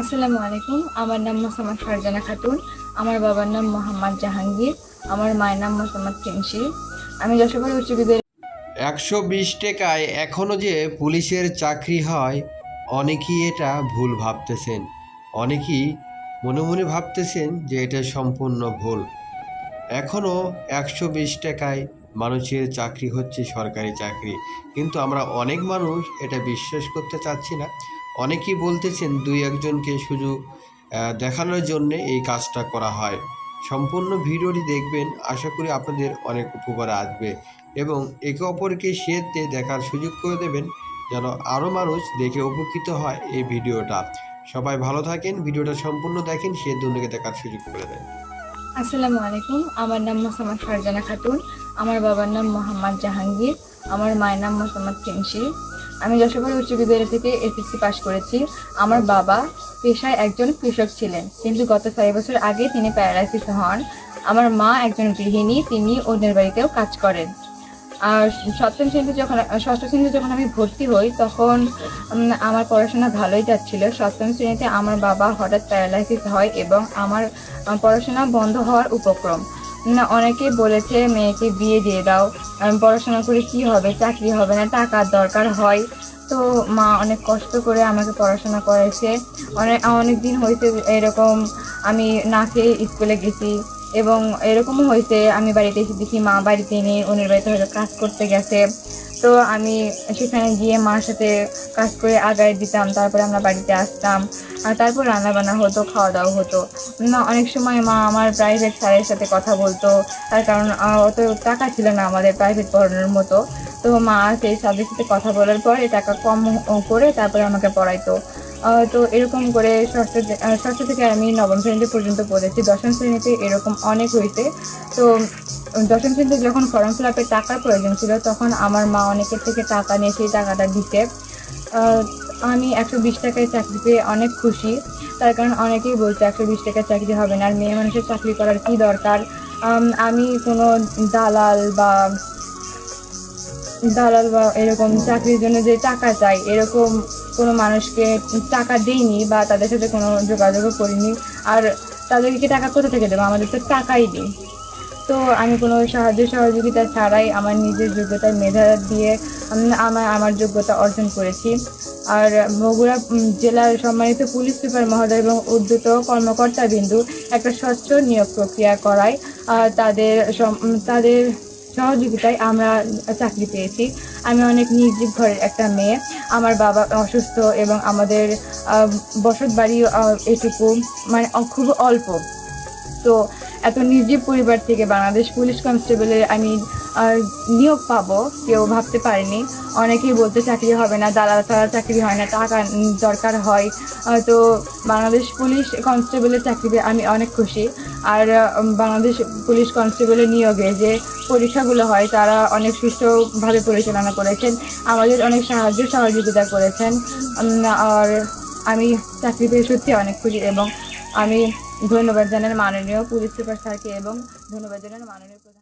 আসসালামু আলাইকুম। আমার নাম মোসাম্মদ ফারজানা খাতুন। আমার বাবার নাম মোহাম্মদ জাহাঙ্গীর। আমার মায়ের নাম মোসাম্মদ কেমশি আমি যশোর উচ্চ বিদ্যালয়ে একশো বিশ টাকায় এখনও যে পুলিশের চাকরি হয়, অনেকেই এটা ভুল ভাবতেছেন। অনেকেই মনে মনে ভাবতেছেন যে এটা সম্পূর্ণ ভুল। এখনও একশো বিশ টাকায় মানুষের চাকরি হচ্ছে সরকারি চাকরি। কিন্তু আমরা অনেক মানুষ এটা বিশ্বাস করতে চাচ্ছি না। অনেকেই বলতেছেন দুই একজনকে শুধু দেখানোর জন্যে এই কাজটা করা হয়। সম্পূর্ণ ভিডিওটি দেখবেন, আশা করি আপনাদের অনেক উপকার আসবে এবং একে অপরকে শেয়ার দিয়ে দেখার সুযোগ করে দেবেন যেন আরও মানুষ দেখে উপকৃত হয় এই ভিডিওটা। সবাই ভালো থাকেন, ভিডিওটা সম্পূর্ণ দেখেন, সে দুজনকে দেখার সুযোগ করে দেন। আসসালামু আলাইকুম, আমার নাম মোসাম্মদ ফারজানা খাতুন, আমার বাবার নাম মোহাম্মদ জাহাঙ্গীর, আমার মায়ের নাম মোসাম্মদ কেমশি আমি যশোর উচ্চ বিদ্যালয় থেকে এসএসসি পাশ করেছি। আমার বাবা পেশায় একজন কৃষক ছিলেন, কিন্তু গত ছয় বছর আগে তিনি প্যারালাইসিস হন। আমার মা একজন গৃহিণী, তিনি অন্যের বাড়িতেও কাজ করেন। আর সপ্তম শ্রেণীতে যখন, ষষ্ঠ শ্রেণীতে যখন আমি ভর্তি হই, তখন আমার পড়াশোনা ভালোই যাচ্ছিল। সপ্তম শ্রেণীতে আমার বাবা হঠাৎ প্যারালাইসিস হয় এবং আমার পড়াশোনা বন্ধ হওয়ার উপক্রম। না অনেকে বলেছে মেয়েকে বিয়ে দিয়ে দাও পড়াশোনা করে কি হবে, চাকরি হবে না, টাকার দরকার হয়। তো মা অনেক কষ্ট করে আমাকে পড়াশোনা করেছে অনেক অনেক দিন হয়েছে এরকম আমি না খেয়ে স্কুলে গেছি এবং এরকমও হয়েছে আমি বাড়িতে এসে দেখি মা বাড়িতে নেই অন্যের বাড়িতে হয়তো কাজ করতে গেছে। তো আমি সেখানে গিয়ে মার সাথে কাজ করে আগায় দিতাম, তারপরে আমরা বাড়িতে আসতাম আর তারপর রান্না বান্না হতো খাওয়া দাওয়া হতো। না, অনেক সময় মা আমার প্রাইভেট স্যারের সাথে কথা বলতো, তার কারণ অত টাকা ছিল না আমাদের প্রাইভেট পড়ানোর মতো। তো মা সেই স্যারের সাথে কথা বলার পরে টাকা কম করে তারপরে আমাকে পড়াইতো। তো এরকম করে ষষ্ঠ ষষ্ঠ থেকে আমি নবম শ্রেণীতে পর্যন্ত পড়েছি, দশম শ্রেণীতে এরকম অনেক হয়েছে। তো দশম শ্রেণীতে যখন ফর্ম ফিল আপের টাকার প্রয়োজন ছিল, তখন আমার মা অনেকের থেকে টাকা নিয়ে সেই টাকাটা দিতে। আমি একশো বিশ টাকায় চাকরি পেয়ে অনেক খুশি। তার কারণ অনেকেই বলছে একশো বিশ টাকায় চাকরি হবে না, আর মেয়ে মানুষের চাকরি করার কি দরকার? আমি কোনো দালাল বা দালাল বা এরকম চাকরির জন্য যে টাকা চাই, এরকম কোনো মানুষকে টাকা দিইনি বা তাদের সাথে কোনো যোগাযোগও করিনি। আর তাদেরকে টাকা কোথা থেকে দেবো? আমাদের তো টাকাই দিই তো আমি কোনো সাহায্য সহযোগিতা ছাড়াই আমার নিজের যোগ্যতার মেধা দিয়ে আমার আমার যোগ্যতা অর্জন করেছি। আর বগুড়া জেলার সম্মানিত পুলিশ সুপার মহোদয় এবং উদ্যত কর্মকর্তা বিন্দু একটা স্বচ্ছ নিয়োগ প্রক্রিয়া করায় তাদের তাদের সহযোগিতায় আমরা চাকরি পেয়েছি। আমি অনেক নির্জীব ঘরের একটা মেয়ে। আমার বাবা অসুস্থ এবং আমাদের বসত বাড়ি এটুকু মানে খুব অল্প। তো এত নির্জীব পরিবার থেকে বাংলাদেশ পুলিশ কনস্টেবলের আমি নিয়োগ পাবো, কেউ ভাবতে পারেনি। অনেকেই বলতে চাকরি হবে না, দালাল ছাড়া চাকরি হয় না, টাকা দরকার হয়। তো বাংলাদেশ পুলিশ কনস্টেবলের চাকরিতে আমি অনেক খুশি। আর বাংলাদেশ পুলিশ কনস্টেবলের নিয়োগে যে পরীক্ষাগুলো হয়, তারা অনেক সুষ্ঠুভাবে পরিচালনা করেছেন। আমাদের অনেক সাহায্য, সহযোগিতা করেছেন। আর আমি চাকরি পেয়ে সত্যি অনেক খুশি এবং আমি ধন্যবাদ জানাই মাননীয় পুলিশ সুপার স্যারকে এবং ধন্যবাদ জানাই মাননীয় প্রধান